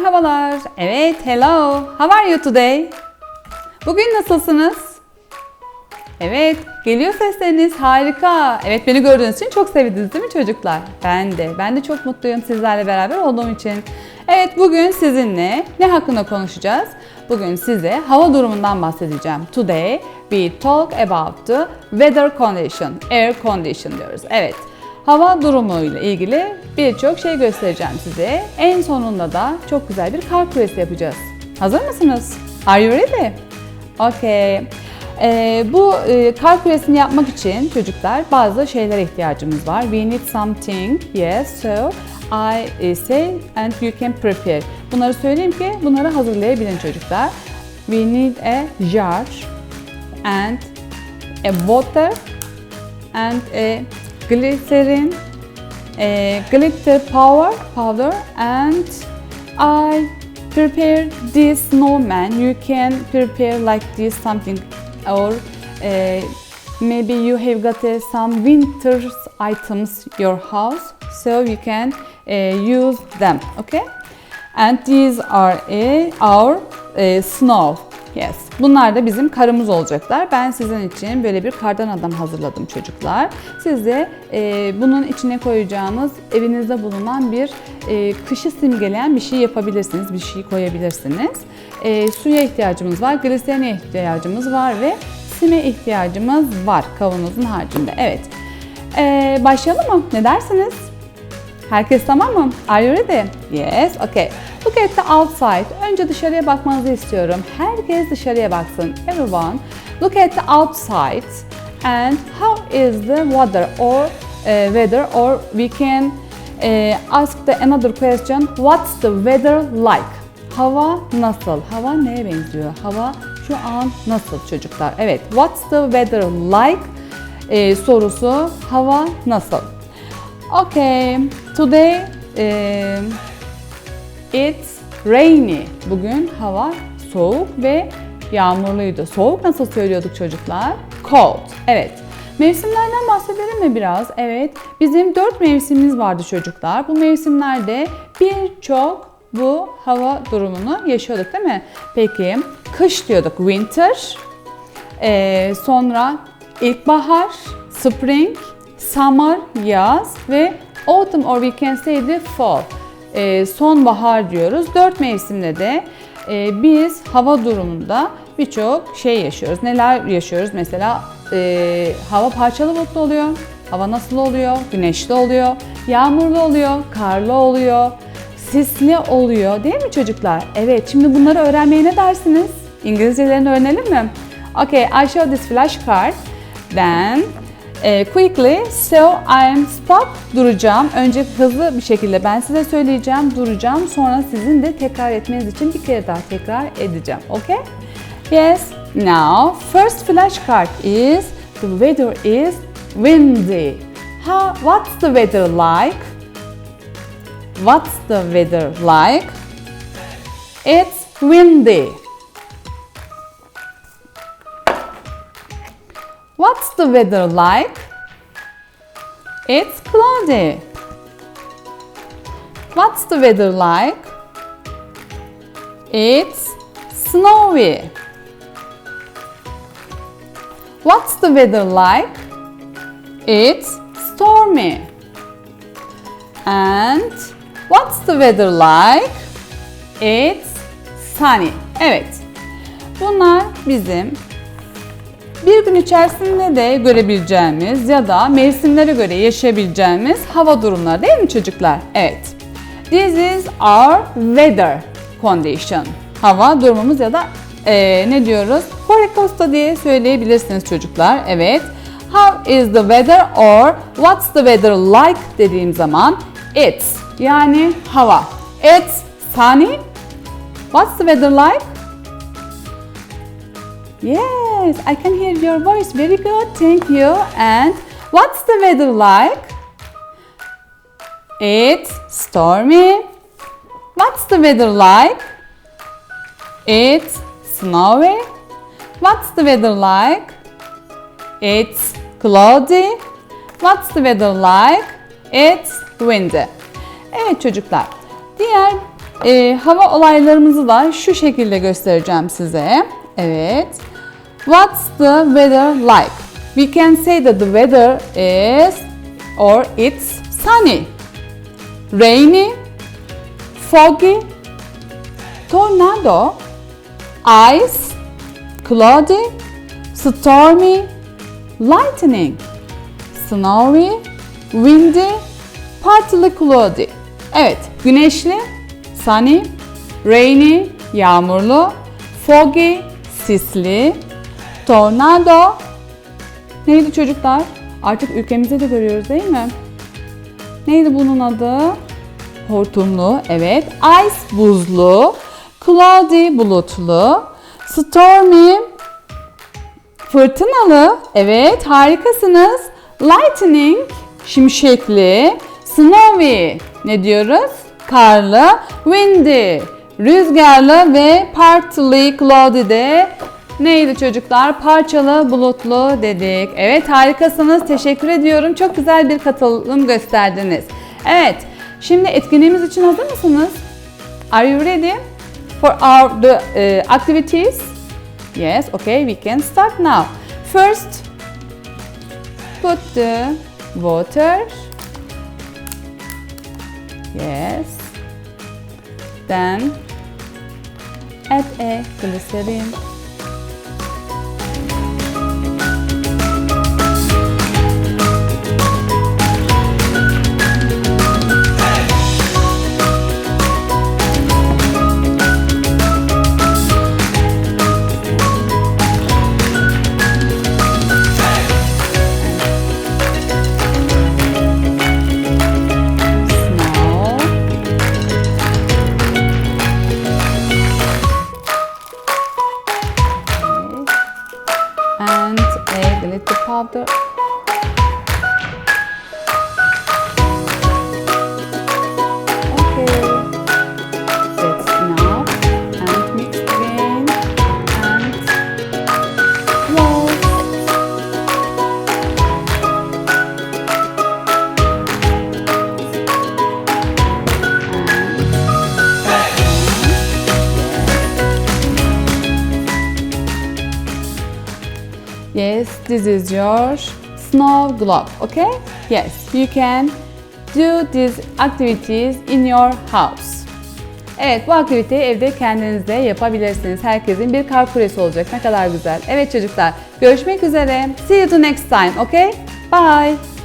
Merhabalar. Evet, hello. How are you today? Bugün nasılsınız? Evet, geliyor sesleriniz. Harika. Evet, beni gördüğünüz için çok sevindiniz değil mi çocuklar? Ben de. Ben de çok mutluyum sizlerle beraber olduğum için. Evet, bugün sizinle ne hakkında konuşacağız? Bugün size hava durumundan bahsedeceğim. Today we talk about the weather condition, air condition diyoruz. Evet, hava durumuyla ilgili birçok şey göstereceğim size. En sonunda da çok güzel bir kar küresi yapacağız. Hazır mısınız? Are you ready? Okay. Ee, bu e, kar küresini yapmak için çocuklar bazı şeylere ihtiyacımız var. We need something, yes, so I e, say and you can prepare. Bunları söyleyeyim ki bunları hazırlayabilin çocuklar. We need a jar and a water and a glycerin, a glitter powder, powder and I prepare this snowman. You can prepare like this something or uh, maybe you have got uh, some winter items your house so you can uh, use them okay and these are uh, our uh, snow yes. Bunlar da bizim karımız olacaklar. Ben sizin için böyle bir kardan adam hazırladım çocuklar. Siz de e, bunun içine koyacağınız evinizde bulunan bir e, kışı simgeleyen bir şey yapabilirsiniz bir şey koyabilirsiniz. E, suya ihtiyacımız var gliserine ihtiyacımız var ve sime ihtiyacımız var kavanozun haricinde. Evet. E, başlayalım mı? Ne dersiniz? Herkes tamam mı? Are you ready? Yes, okay. Look at the outside. Önce dışarıya bakmanızı istiyorum. Herkes dışarıya baksın. Everyone. Look at the outside. And how is the weather or uh, weather or we can uh, ask the another question. What's the weather like? Hava nasıl? Hava neye benziyor? Hava şu an nasıl çocuklar? Evet. What's the weather like? Ee, sorusu hava nasıl? Okay, today um, it's rainy. Bugün hava soğuk ve yağmurluydu. Soğuk nasıl söylüyorduk çocuklar? Cold. Evet. Mevsimlerden bahsedelim mi biraz? Evet. Bizim dört mevsimimiz vardı çocuklar. Bu mevsimlerde birçok bu hava durumunu yaşıyorduk değil mi? Peki kış diyorduk winter. Ee, sonra ilkbahar, spring, summer yaz ve autumn or we can say the fall e, sonbahar diyoruz. Dört mevsimde de e, biz hava durumunda birçok şey yaşıyoruz. Neler yaşıyoruz? Mesela e, hava parçalı bulutlu oluyor. Hava nasıl oluyor? Güneşli oluyor. Yağmurlu oluyor. Karlı oluyor. Sisli oluyor. Değil mi çocuklar? Evet. Şimdi bunları öğrenmeye ne dersiniz? İngilizcelerini öğrenelim mi? Okay, I show this flashcard. Then e, quickly, so I'm stop duracağım. Önce hızlı bir şekilde ben size söyleyeceğim, duracağım. Sonra sizin de tekrar etmeniz için bir kere daha tekrar edeceğim. Okay? Yes. Now, first flashcard is the weather is windy. How, what's the weather like? What's the weather like? It's windy. What's the weather like? It's cloudy. What's the weather like? It's snowy. What's the weather like? It's stormy. And what's the weather like? It's sunny. Evet. Bunlar bizim bir gün içerisinde de görebileceğimiz ya da mevsimlere göre yaşayabileceğimiz hava durumları değil mi çocuklar? Evet. This is our weather condition. Hava durumumuz ya da e, ne diyoruz? Forecast diye söyleyebilirsiniz çocuklar. Evet. How is the weather or what's the weather like dediğim zaman it's yani hava. It's sunny. What's the weather like? Yes, I can hear your voice. Very good. Thank you. And what's the weather like? It's stormy. What's the weather like? It's snowy. What's the weather like? It's cloudy. What's the weather like? It's windy. Evet çocuklar. Diğer e, hava olaylarımızı da şu şekilde göstereceğim size. Evet. What's the weather like? We can say that the weather is or it's sunny, rainy, foggy, tornado, ice, cloudy, stormy, lightning, snowy, windy, partly cloudy. Evet, güneşli, sunny, rainy, yağmurlu, foggy, sisli, tornado, neydi çocuklar? Artık ülkemizde de görüyoruz değil mi? Neydi bunun adı? Hortumlu, evet. Ice buzlu, cloudy bulutlu, stormy fırtınalı, evet harikasınız. Lightning şimşekli, snowy ne diyoruz? Karlı, windy rüzgarlı ve partly cloudy de neydi çocuklar? Parçalı bulutlu dedik. Evet harikasınız. Teşekkür ediyorum. Çok güzel bir katılım gösterdiniz. Evet. Şimdi etkinliğimiz için hazır mısınız? Are you ready for our the uh, activities? Yes, okay, we can start now. First, put the water. Yes. Then add a glycerin. Yes, this is your snow globe, okay? Yes, you can do these activities in your house. Evet, bu aktiviteyi evde kendinizde yapabilirsiniz. Herkesin bir kar küresi olacak. Ne kadar güzel. Evet çocuklar, görüşmek üzere. See you the next time, okay? Bye.